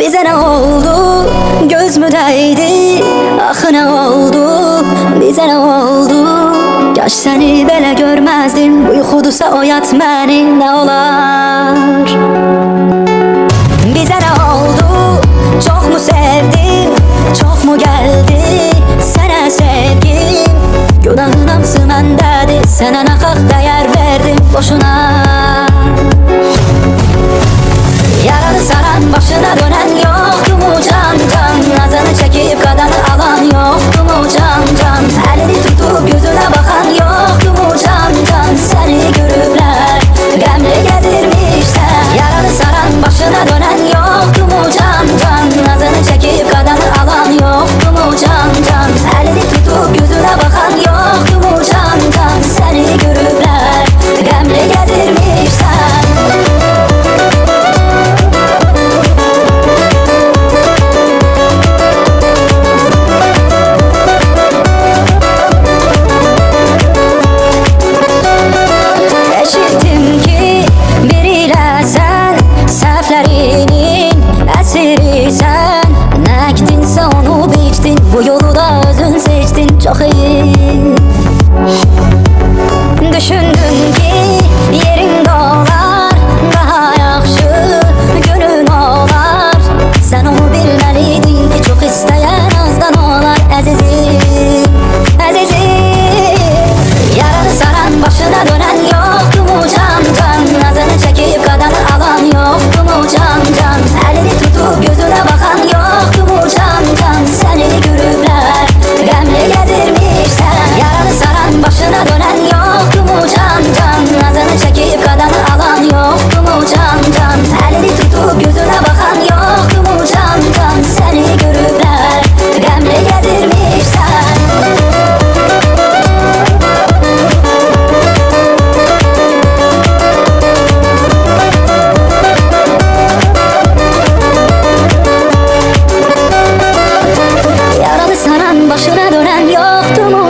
Bize ne oldu? Göz mü değdi? Ah ne oldu? Bize ne oldu? Yaş seni belə görmezdim. Uykudusa oyat beni ne olar? Bize ne oldu? Çok mu sevdin Çok mu geldi? Sana sevgim. Günahınam sınandadır Sana nakak değer verdim. Boşuna can can Elini Çox iyi yerin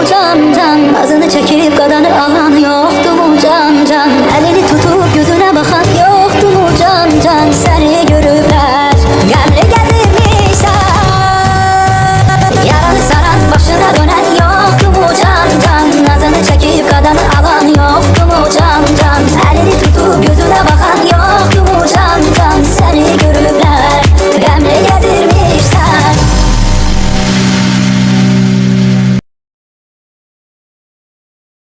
Ucağımdan azını çekip